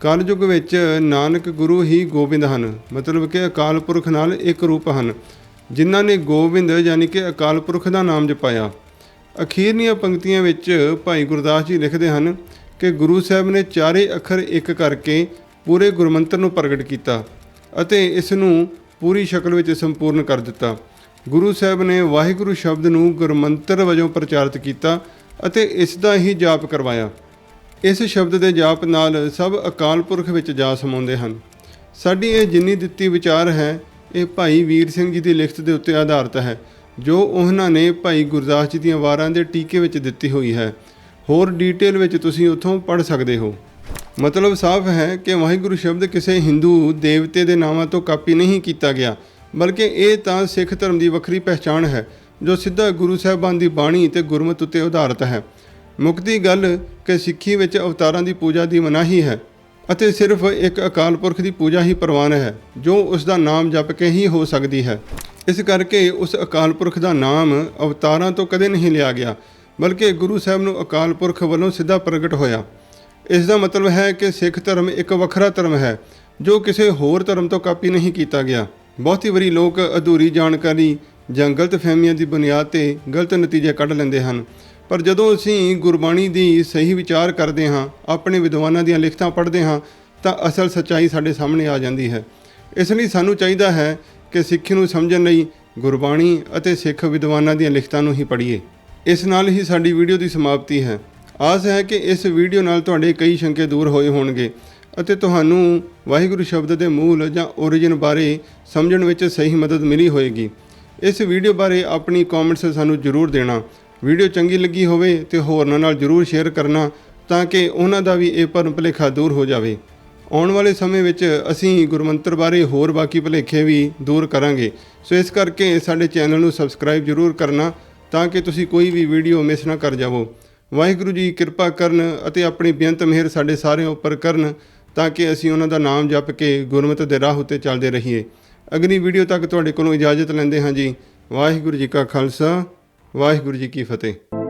ਕਲਯੁਗ ਵਿੱਚ ਨਾਨਕ ਗੁਰੂ ਹੀ ਗੋਬਿੰਦ ਹਨ। ਮਤਲਬ ਕਿ ਅਕਾਲ ਪੁਰਖ ਨਾਲ ਇੱਕ ਰੂਪ ਹਨ। ਜਿਨ੍ਹਾਂ ਨੇ ਗੋਬਿੰਦ ਯਾਨੀ ਕਿ ਅਕਾਲ ਪੁਰਖ ਦਾ ਨਾਮ ਜਪਾਇਆ। ਅਖੀਰਲੀਆਂ ਪੰਕਤੀਆਂ ਵਿੱਚ ਭਾਈ ਗੁਰਦਾਸ ਜੀ ਲਿਖਦੇ ਹਨ ਕਿ ਗੁਰੂ ਸਾਹਿਬ ਨੇ ਚਾਰੇ ਅੱਖਰ ਇੱਕ ਕਰਕੇ ਪੂਰੇ ਗੁਰਮੰਤਰ ਨੂੰ ਪ੍ਰਗਟ ਕੀਤਾ ਅਤੇ ਇਸ ਨੂੰ ਪੂਰੀ ਸ਼ਕਲ ਵਿੱਚ ਸੰਪੂਰਨ ਕਰ ਦਿੱਤਾ। ਗੁਰੂ ਸਾਹਿਬ ਨੇ ਵਾਹਿਗੁਰੂ ਸ਼ਬਦ ਨੂੰ ਗੁਰਮੰਤਰ ਵਜੋਂ ਪ੍ਰਚਾਰਿਤ ਕੀਤਾ ਅਤੇ ਇਸ ਦਾ ਹੀ ਜਾਪ ਕਰਵਾਇਆ। ਇਸ ਸ਼ਬਦ ਦੇ ਜਾਪ ਨਾਲ ਸਭ ਅਕਾਲ ਪੁਰਖ ਵਿੱਚ ਜਾ ਸਮਾਉਂਦੇ ਹਨ। ਸਾਡੀ ਇਹ ਜਿੰਨੀ ਦਿੱਤੀ ਵਿਚਾਰ ਹੈ, ਇਹ ਭਾਈ ਵੀਰ ਸਿੰਘ ਜੀ ਦੀ ਲਿਖਤ ਦੇ ਉੱਤੇ ਆਧਾਰਿਤ ਹੈ, ਜੋ ਉਹਨਾਂ ਨੇ ਭਾਈ ਗੁਰਦਾਸ ਜੀ ਦੀਆਂ ਵਾਰਾਂ ਦੇ ਟੀਕੇ ਵਿੱਚ ਦਿੱਤੀ ਹੋਈ ਹੈ। ਹੋਰ ਡੀਟੇਲ ਵਿੱਚ ਤੁਸੀਂ ਉੱਥੋਂ ਪੜ੍ਹ ਸਕਦੇ ਹੋ। ਮਤਲਬ ਸਾਫ਼ ਹੈ ਕਿ ਵਾਹਿਗੁਰੂ ਸ਼ਬਦ ਕਿਸੇ ਹਿੰਦੂ ਦੇਵਤੇ ਦੇ ਨਾਵਾਂ ਤੋਂ ਕਾਪੀ ਨਹੀਂ ਕੀਤਾ ਗਿਆ, ਬਲਕਿ ਇਹ ਤਾਂ ਸਿੱਖ ਧਰਮ ਦੀ ਵੱਖਰੀ ਪਹਿਚਾਣ ਹੈ। ਜੋ ਸਿੱਧਾ ਗੁਰੂ ਸਾਹਿਬਾਨ ਦੀ ਬਾਣੀ ਤੇ ਗੁਰਮਤ ਉੱਤੇ ਆਧਾਰਿਤ ਹੈ। ਮੁਕਤੀ ਗੱਲ ਕਿ ਸਿੱਖੀ ਵਿੱਚ ਅਵਤਾਰਾਂ ਦੀ ਪੂਜਾ ਦੀ ਮਨਾਹੀ ਹੈ ਅਤੇ ਸਿਰਫ ਇੱਕ ਅਕਾਲ ਪੁਰਖ ਦੀ ਪੂਜਾ ਹੀ ਪ੍ਰਵਾਨ ਹੈ, ਜੋ ਉਸ ਦਾ ਨਾਮ ਜਪ ਕੇ ਹੀ ਹੋ ਸਕਦੀ ਹੈ। ਇਸ ਕਰਕੇ ਉਸ ਅਕਾਲ ਪੁਰਖ ਦਾ ਨਾਮ ਅਵਤਾਰਾਂ ਤੋਂ ਕਦੇ ਨਹੀਂ ਲਿਆ ਗਿਆ, ਬਲਕਿ ਗੁਰੂ ਸਾਹਿਬ ਨੂੰ ਅਕਾਲ ਪੁਰਖ ਵੱਲੋਂ ਸਿੱਧਾ ਪ੍ਰਗਟ ਹੋਇਆ। ਇਸ ਦਾ ਮਤਲਬ ਹੈ ਕਿ ਸਿੱਖ ਧਰਮ ਇੱਕ ਵੱਖਰਾ ਧਰਮ ਹੈ, ਜੋ ਕਿਸੇ ਹੋਰ ਧਰਮ ਤੋਂ ਕਾਪੀ ਨਹੀਂ ਕੀਤਾ ਗਿਆ। ਬਹੁਤੀ ਵਾਰੀ ਲੋਕ ਅਧੂਰੀ ਜਾਣਕਾਰੀ ਜਾਂ ਗਲਤ ਫਹਿਮੀਆਂ ਦੀ ਬੁਨਿਆਦ ਤੇ ਗਲਤ ਨਤੀਜੇ ਕੱਢ ਲੈਂਦੇ ਹਨ। ਪਰ ਜਦੋਂ ਅਸੀਂ ਗੁਰਬਾਣੀ ਦੀ ਸਹੀ ਵਿਚਾਰ ਕਰਦੇ ਹਾਂ, ਆਪਣੇ ਵਿਦਵਾਨਾਂ ਦੀਆਂ ਲਿਖਤਾਂ ਪੜ੍ਹਦੇ ਹਾਂ, ਤਾਂ ਅਸਲ ਸੱਚਾਈ ਸਾਡੇ ਸਾਹਮਣੇ ਆ ਜਾਂਦੀ ਹੈ। ਇਸ ਲਈ ਸਾਨੂੰ ਚਾਹੀਦਾ ਹੈ ਕਿ ਸਿੱਖੀ ਨੂੰ ਸਮਝਣ ਲਈ ਗੁਰਬਾਣੀ ਅਤੇ ਸਿੱਖ ਵਿਦਵਾਨਾਂ ਦੀਆਂ ਲਿਖਤਾਂ ਨੂੰ ਹੀ ਪੜ੍ਹੀਏ। ਇਸ ਨਾਲ ਹੀ ਸਾਡੀ ਵੀਡੀਓ ਦੀ ਸਮਾਪਤੀ ਹੈ। ਆਸ ਹੈ ਕਿ ਇਸ ਵੀਡੀਓ ਨਾਲ ਤੁਹਾਡੇ ਕਈ ਸ਼ੰਕੇ ਦੂਰ ਹੋਏ ਹੋਣਗੇ ਅਤੇ ਤੁਹਾਨੂੰ ਵਾਹਿਗੁਰੂ ਸ਼ਬਦ ਦੇ ਮੂਲ ਜਾਂ origin ਬਾਰੇ ਸਮਝਣ ਵਿੱਚ ਸਹੀ ਮਦਦ ਮਿਲੀ ਹੋਵੇਗੀ ਇਸ ਵੀਡੀਓ ਬਾਰੇ ਆਪਣੀ ਕਮੈਂਟਸ ਸਾਨੂੰ ਜ਼ਰੂਰ ਦੇਣਾ। ਵੀਡੀਓ ਚੰਗੀ ਲੱਗੀ ਹੋਵੇ ਤੇ ਹੋਰਨਾਂ ਨਾਲ ਜ਼ਰੂਰ ਸ਼ੇਅਰ ਕਰਨਾ ਤਾਂ ਕਿ ਉਹਨਾਂ ਦਾ ਵੀ ਇਹ ਭਰਮ ਭੁਲੇਖਾ ਦੂਰ ਹੋ ਜਾਵੇ। ਆਉਣ ਵਾਲੇ ਸਮੇਂ ਵਿੱਚ ਅਸੀਂ ਗੁਰਮੰਤਰ ਬਾਰੇ ਹੋਰ ਬਾਕੀ ਭੁਲੇਖੇ ਵੀ ਦੂਰ ਕਰਾਂਗੇ। ਸੋ ਇਸ ਕਰਕੇ ਸਾਡੇ ਚੈਨਲ ਨੂੰ ਸਬਸਕ੍ਰਾਈਬ ਜ਼ਰੂਰ ਕਰਨਾ ਤਾਂ ਕਿ ਤੁਸੀਂ ਕੋਈ ਵੀ ਵੀਡੀਓ ਮਿਸ ਨਾ ਕਰ ਜਾਵੋ। ਵਾਹਿਗੁਰੂ ਜੀ ਕਿਰਪਾ ਕਰਨ ਅਤੇ ਆਪਣੀ ਬੇਅੰਤ ਮਿਹਰ ਸਾਡੇ ਸਾਰਿਆਂ ਉੱਪਰ ਕਰਨ ਤਾਂ ਕਿ ਅਸੀਂ ਉਹਨਾਂ ਦਾ ਨਾਮ ਜਪ ਕੇ ਗੁਰਮਤਿ ਦੇ ਰਾਹ ਉੱਤੇ ਚੱਲਦੇ ਰਹੀਏ। ਅਗਲੀ ਵੀਡੀਓ ਤੱਕ ਤੁਹਾਡੇ ਕੋਲੋਂ ਇਜਾਜ਼ਤ ਲੈਂਦੇ ਹਾਂ ਜੀ। ਵਾਹਿਗੁਰੂ ਜੀ ਕਾ ਖਾਲਸਾ, ਵਾਹਿਗੁਰੂ ਜੀ ਕੀ ਫਤਿਹ।